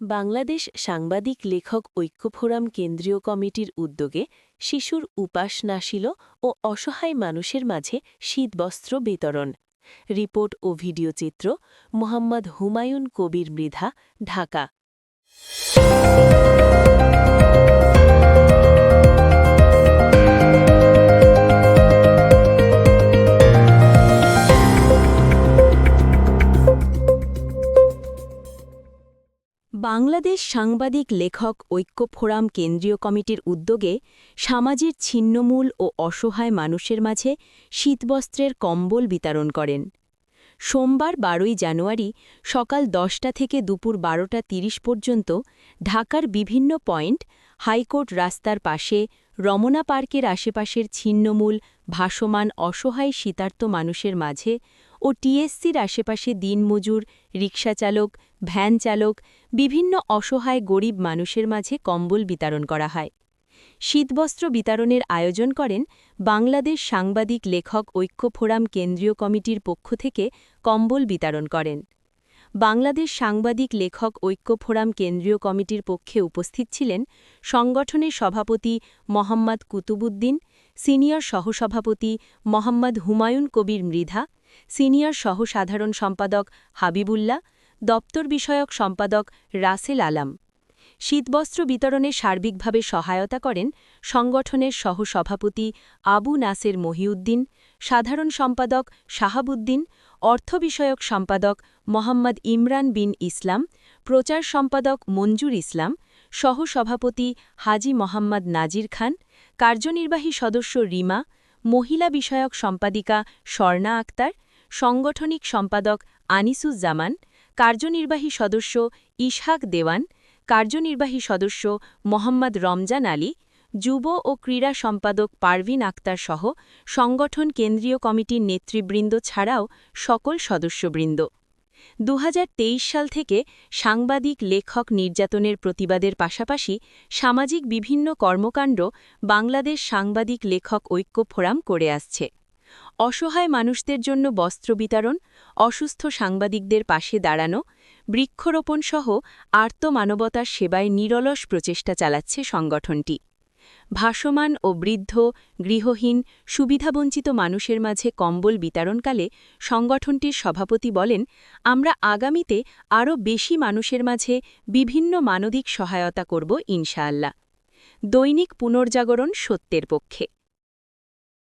বাংলাদেশ সাংবাদিক লেখক ঐক্য ফোরাম কেন্দ্রীয় কমিটির উদ্যোগে শিশুর উপাস নাশিল ও অসহায় মানুষের মাঝে শীতবস্ত্র বিতরণ। রিপোর্ট ও ভিডিও চিত্র মোহাম্মদ হুমায়ুন কবির মৃধা, ঢাকা। বাংলাদেশ সাংবাদিক লেখক ঐক্য ফোরাম কেন্দ্রীয় কমিটির উদ্যোগে সমাজের ছিন্নমূল ও অসহায় মানুষের মাঝে শীতবস্ত্রের কম্বল বিতরণ করেন। সোমবার বারোই জানুয়ারি সকাল দশটা থেকে দুপুর বারোটা তিরিশ পর্যন্ত ঢাকার বিভিন্ন পয়েন্ট হাইকোর্ট রাস্তার পাশে রমনা পার্কের আশেপাশের ছিন্নমূল, ভাসমান, অসহায় শীতার্ত মানুষের মাঝে ও টিএসসির আশেপাশে দিনমজুর, রিকশাচালক ভ্যান চালক বিভিন্ন অসহায় গরিব মানুষের মাঝে কম্বল বিতরণ করা হয়। শীতবস্ত্র বিতরণের আয়োজন করেন বাংলাদেশ সাংবাদিক লেখক ঐক্য ফোরাম কেন্দ্রীয় কমিটির পক্ষ থেকে কম্বল বিতরণ করেন। বাংলাদেশ সাংবাদিক লেখক ঐক্য ফোরাম কেন্দ্রীয় কমিটির পক্ষে উপস্থিত ছিলেন সংগঠনের সভাপতি মোহাম্মদ কুতুবুদ্দিন, সিনিয়র সহসভাপতি মোহাম্মদ হুমায়ুন কবির মৃধা, সিনিয়র সহসাধারণ সম্পাদক হাবিবুল্লাহ, দপ্তর বিষয়ক সম্পাদক রাসেল আলাম। শীতবস্ত্র বিতরণে সার্বিকভাবে সহায়তা করেন সংগঠনের সহসভাপতি আবু নাসের মহিউদ্দিন, সাধারণ সম্পাদক শাহাবুদ্দিন অর্থ বিষয়ক সম্পাদক মোহাম্মদ ইমরান বিন ইসলাম, প্রচার সম্পাদক মঞ্জুর ইসলাম, সহসভাপতি হাজি মোহাম্মদ নাজির খান, কার্যনির্বাহী সদস্য রিমা, মহিলা বিষয়ক সম্পাদিকা স্বর্ণা আক্তার, সাংগঠনিক সম্পাদক আনিসুজ্জামান, কার্যনির্বাহী সদস্য ইশহাক দেওয়ান, কার্যনির্বাহী সদস্য মোহাম্মদ রমজান আলী যুব ও ক্রীড়া সম্পাদক পারভিন আক্তার সহ সংগঠন কেন্দ্রীয় কমিটির নেতৃবৃন্দ ছাড়াও সকল সদস্যবৃন্দ। দু হাজার তেইশ সাল থেকে সাংবাদিক, লেখক নির্যাতনের প্রতিবাদের পাশাপাশি সামাজিক বিভিন্ন কর্মকাণ্ড বাংলাদেশ সাংবাদিক লেখক ঐক্য ফোরাম করে আসছে। অসহায় মানুষদের জন্য বস্ত্র বিতরণ, অসুস্থ সাংবাদিকদের পাশে দাঁড়ানো বৃক্ষরোপণ সহ আর্ত মানবতার সেবায় নিরলস প্রচেষ্টা চালাচ্ছে সংগঠনটি। ভাসমান ও বৃদ্ধ, গৃহহীন, সুবিধাবঞ্চিত মানুষের মাঝে কম্বল বিতরণকালে সংগঠনটির সভাপতি বলেন, আমরা আগামীতে আরও বেশি মানুষের মাঝে বিভিন্ন মানবিক সহায়তা করব ইনশাআল্লাহ। দৈনিক পুনর্জাগরণ সত্যের পক্ষে।